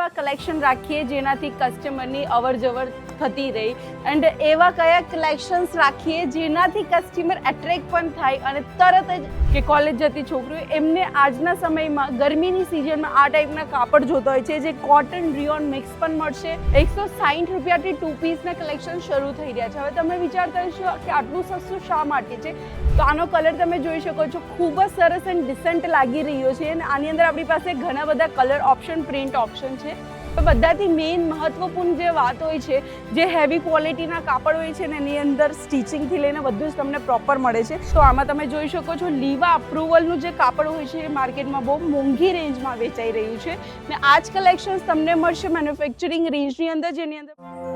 એવા કલેક્શન રાખીએ જેનાથી કસ્ટમરની અવર જવર થતી રહી. એન્ડ એવા કયા કલેક્શન્સ રાખીએ જેનાથી કસ્ટમર એટ્રેક્ટ પણ થાય અને તરત જ કે કોલેજ જતી છોકરીઓ એમને આજના સમયમાં ગરમીની સિઝનમાં આ ટાઈપના કાપડ જોતા હોય છે, જે કોટન રિયોન મિક્સ પણ મળશે. એકસો સાઠ રૂપિયાથી ટુ પીસના કલેક્શન શરૂ થઈ રહ્યા છે. હવે તમે વિચારતા હશો કે આટલું સસ્તું શા માટે છે? તો આનો કલર તમે જોઈ શકો છો. ખૂબ જ સરસ એન્ડ ડિસન્ટ લાગી રહ્યો છે. અને આની અંદર આપણી પાસે ઘણા બધા કલર ઓપ્શન પ્રિન્ટ ઓપ્શન છે. તો બધાથી મેઇન મહત્વપૂર્ણ જે વાત હોય છે, જે હેવી ક્વોલિટીના કાપડ હોય છે ને એની અંદર સ્ટિચિંગથી લઈને બધું જ તમને પ્રોપર મળે છે. તો આમાં તમે જોઈ શકો છો, લીવા અપ્રુવલનું જે કાપડ હોય છે, એ માર્કેટમાં બહુ મોંઘી રેન્જમાં વેચાઈ રહ્યું છે. ને આ જ કલેક્શન્સ તમને મળશે મેન્યુફેક્ચરિંગ રેન્જની અંદર, જેની અંદર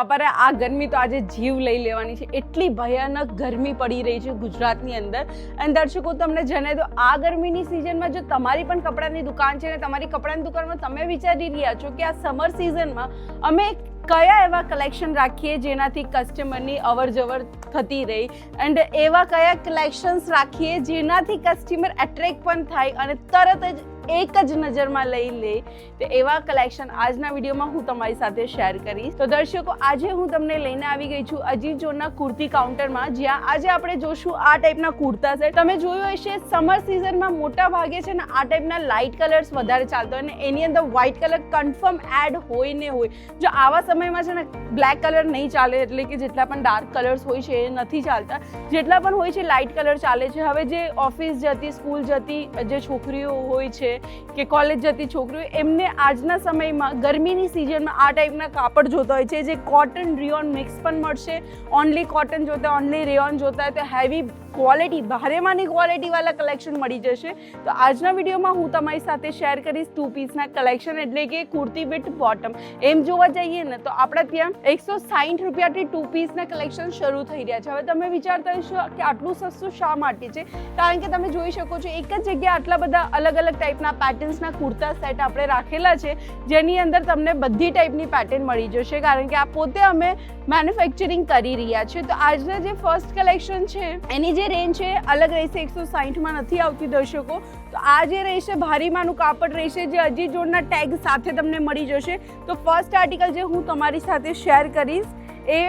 બાપારે આ ગરમી તો આજે જીવ લઈ લેવાની છે. એટલી ભયાનક ગરમી પડી રહી છે ગુજરાતની અંદર. અને દર્શકો તમને જણાવી દો આ ગરમીની સિઝનમાં જો તમારી પણ કપડાની દુકાન છે ને તમારી કપડાની દુકાનમાં તમે વિચારી રહ્યા છો કે આ સમર સિઝનમાં અમે કયા એવા કલેક્શન રાખીએ જેનાથી કસ્ટમરની અવર જવર થતી રહી એન્ડ એવા કયા કલેક્શન્સ રાખીએ જેનાથી કસ્ટમર એટ્રેક્ટ પણ થાય અને તરત જ એક જ નજરમાં લઈ લે તો એવા કલેક્શન આજના વિડીયોમાં હું તમારી સાથે શેર કરીશ. તો દર્શકો, આજે હું તમને લઈને આવી ગઈ છું અજીત જોનના કુર્તી કાઉન્ટરમાં જ્યાં આજે આપણે જોશું આ ટાઈપના કુર્તા છે તમે જોયું હશે સમર સિઝનમાં મોટા ભાગે છે ને આ ટાઈપના લાઇટ કલર્સ વધારે ચાલતો હોય અને એની અંદર વ્હાઇટ કલર કન્ફર્મ એડ હોય ને હોય. જો આવા સમયમાં છે ને બ્લેક કલર નહીં ચાલે, એટલે કે જેટલા પણ ડાર્ક કલર્સ હોય છે એ નથી ચાલતા. જેટલા પણ હોય છે લાઇટ કલર ચાલે છે. હવે જે ઓફિસ જતી સ્કૂલ જતી, જે છોકરીઓ હોય છે કે કોલેજ જતી છોકરીઓ એમને આજના સમયમાં ગરમીની સિઝનમાં આ ટાઈપના કાપડ જોતા હોય છે, જે કોટન રિયોન મિક્સ પણ મળશે. ઓનલી કોટન જોતા ઓનલી રેયોન જોતા હોય તો હેવી ક્વોલિટી ભારેમાંની ક્વોલિટીવાળા કલેક્શન મળી જશે. તો આજના વિડીયોમાં હું તમારી સાથે શેર કરીશ ટુ પીસના કલેક્શન એટલે કે કુર્તી વિથ બોટમ એમ જોવા જઈએ ને તો આપણા ત્યાં એકસો સાઠ રૂપિયાથી ટુ પીસના કલેક્શન શરૂ થઈ રહ્યા છે. હવે તમે વિચારતા હશો કે આટલું સસ્તું શા માટે છે? કારણ કે તમે જોઈ શકો છો એક જ જગ્યાએ આટલા બધા અલગ અલગ ટાઈપના પેટર્ન્સના કુર્તા સેટ આપણે રાખેલા છે. જેની અંદર તમને બધી ટાઈપની પેટર્ન મળી જશે. કારણ કે આ પોતે અમે મેન્યુફેક્ચરિંગ કરી રહ્યા છે. તો આજના જે ફર્સ્ટ કલેક્શન છે, એની જે રેન્જ છે, અલગ રહેશે. એકસો સાહીઠમાં નથી આવતી દર્શકો. તો આ જે રહેશે ભારીમાંનું કાપડ રહેશે, જે અજી જોડના ટેગ સાથે તમને મળી જશે. તો ફર્સ્ટ આર્ટિકલ જે હું તમારી સાથે શેર કરીશ, એ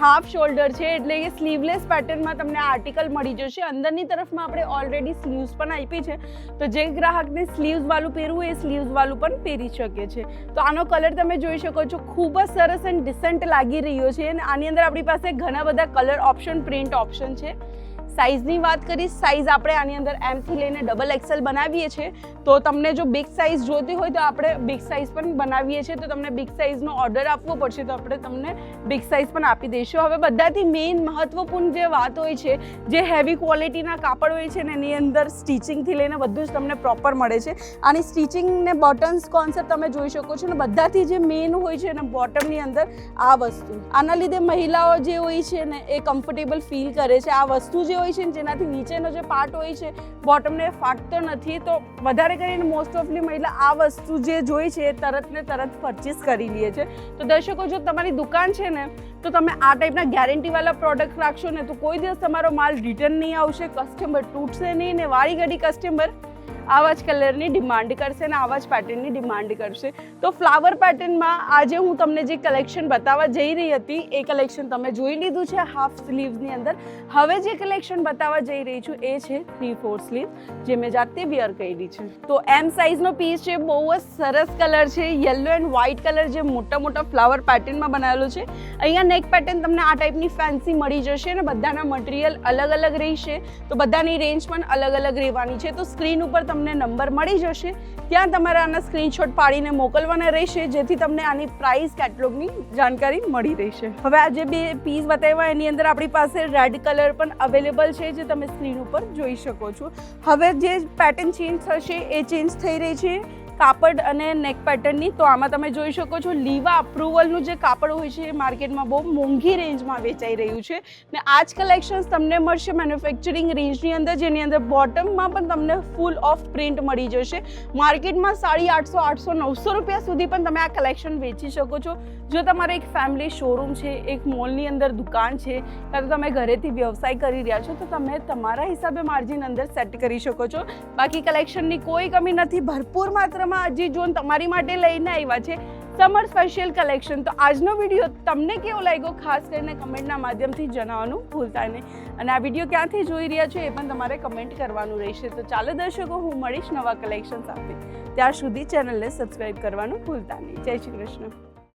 હાફ શોલ્ડર છે એટલે એ સ્લીવલેસ પેટર્નમાં તમને આર્ટિકલ મળી જશે. અંદરની તરફમાં આપણે ઓલરેડી સ્લીવ્સ પણ આપી છે. તો જે ગ્રાહકને સ્લીવ્સવાળું પહેરવું એ સ્લીવ્સવાળું પણ પહેરી શકે છે. તો આનો કલર તમે જોઈ શકો છો. ખૂબ જ સરસ એન્ડ ડિસન્ટ લાગી રહ્યો છે અને આની અંદર આપણી પાસે ઘણા બધા કલર ઓપ્શન પ્રિન્ટ ઓપ્શન છે. સાઇઝની વાત કરીશ, સાઇઝ આપણે આની અંદર એમથી લઈને ડબલ એક્સેલ બનાવીએ છીએ. તો તમને જો બિગ સાઇઝ જોતી હોય તો આપણે બિગ સાઇઝ પણ બનાવીએ છીએ. તો તમને બિગ સાઇઝનો ઓર્ડર આપવો પડશે, તો આપણે તમને બિગ સાઇઝ પણ આપી દઈશું. હવે બધાથી મેઇન મહત્વપૂર્ણ જે વાત હોય છે, જે હેવી ક્વોલિટીના કાપડ હોય છે ને એની અંદર સ્ટિચિંગથી લઈને બધું જ તમને પ્રોપર મળે છે. આની સ્ટિચિંગ ને કોન્સેપ્ટ તમે જોઈ શકો છો ને બધાથી જે મેઇન હોય છે ને બોટમની અંદર આ વસ્તુ. આના લીધે મહિલાઓ જે હોય છે ને એ કમ્ફર્ટેબલ ફીલ કરે છે. આ વસ્તુ જે હોય છે જેનાથી નીચેનો જે પાર્ટ હોય છે બોટમને ફાટતો નથી, તો વધારે કરીને મોસ્ટ ઓફલી મહિલા આ વસ્તુ જે જોઈ છે એ તરત ને તરત પરચેસ કરી લે છે. તો દર્શકો, જો તમારી દુકાન છે ને, તો તમે આ ટાઈપના ગેરંટીવાળા પ્રોડક્ટ રાખશો ને, તો કોઈ દિવસ તમારો માલ રિટર્ન નહીં આવશે કસ્ટમર તૂટશે નહીં ને વાળી ઘડી કસ્ટમર આવા જ કલરની ડિમાન્ડ કરશે અને આવા જ પેટર્નની ડિમાન્ડ કરશે. તો ફ્લાવર પેટર્નમાં આજે હું તમને જે કલેક્શન બતાવવા જઈ રહી હતી, એ કલેક્શન તમે જોઈ લીધું છે હાફ સ્લીવ્સની અંદર. હવે જે કલેક્શન બતાવવા જઈ રહી છું એ છે થ્રી ફોર સ્લીવ જે મેં જાતે વિયર કરી છે. તો એમ સાઇઝનો પીસ છે, બહુ જ સરસ કલર છે યલો એન્ડ વ્હાઇટ કલર જે મોટા મોટા ફ્લાવર પેટર્નમાં બનાવેલો છે. અહીંયા નેક પેટર્ન તમને આ ટાઈપની ફેન્સી મળી જશે અને બધાના મટીરિયલ અલગ અલગ રહેશે. તો બધાની રેન્જ પણ અલગ અલગ રહેવાની છે. તો સ્ક્રીન ઉપર તમને નંબર મળી જશે, ત્યાં તમારે આના સ્ક્રીનશોટ પાડીને મોકલવાના રહેશે, જેથી તમને આની પ્રાઇસ કેટલોગની જાણકારી મળી રહેશે. હવે આ જે બે પીસ બતાવ્યા, એની અંદર આપણી પાસે રેડ કલર પણ અવેલેબલ છે, જે તમે સ્ક્રીન ઉપર જોઈ શકો છો. હવે જે પેટર્ન ચેન્જ થશે, એ ચેન્જ થઈ રહી છે. કાપડ અને નેક પેટર્નની તો આમાં તમે જોઈ શકો છો લીવા અપ્રુવલનું જે કાપડ હોય છે એ માર્કેટમાં બહુ મોંઘી રેન્જમાં વેચાઈ રહ્યું છે. ને આ જ કલેક્શન્સ તમને મળશે મેન્યુફેક્ચરિંગ રેન્જની અંદર, જેની અંદર બોટમમાં પણ તમને ફૂલ ઓફ પ્રિન્ટ મળી જશે. માર્કેટમાં સાડી આઠસો આઠસો, નવસો રૂપિયા સુધી પણ તમે આ કલેક્શન વેચી શકો છો. જો તમારે એક ફેમિલી શોરૂમ છે, એક મોલની અંદર દુકાન છે, કાં તો તમે ઘરેથી વ્યવસાય કરી રહ્યા છો, તો તમે તમારા હિસાબે માર્જિન અંદર સેટ કરી શકો છો. બાકી કલેક્શનની કોઈ કમી નથી, ભરપૂર માત્રામાં હજી જોન તમારી માટે લઈને આવ્યા છે સમર સ્પેશિયલ કલેક્શન, તો આજનો વીડિયો તમને કેવો લાગ્યો? ખાસ કરીને કમેન્ટના માધ્યમથી જણાવવાનું ભૂલતા નહીં. અને આ વીડિયો ક્યાંથી જોઈ રહ્યા છો એ પણ તમારે કમેન્ટ કરવાનું રહેશે. તો ચાલો દર્શકો, હું મળીશ નવા કલેક્શન સાથે. ત્યાં સુધી ચેનલને સબસ્ક્રાઈબ કરવાનું ભૂલતા નહીં. જય શ્રી કૃષ્ણ.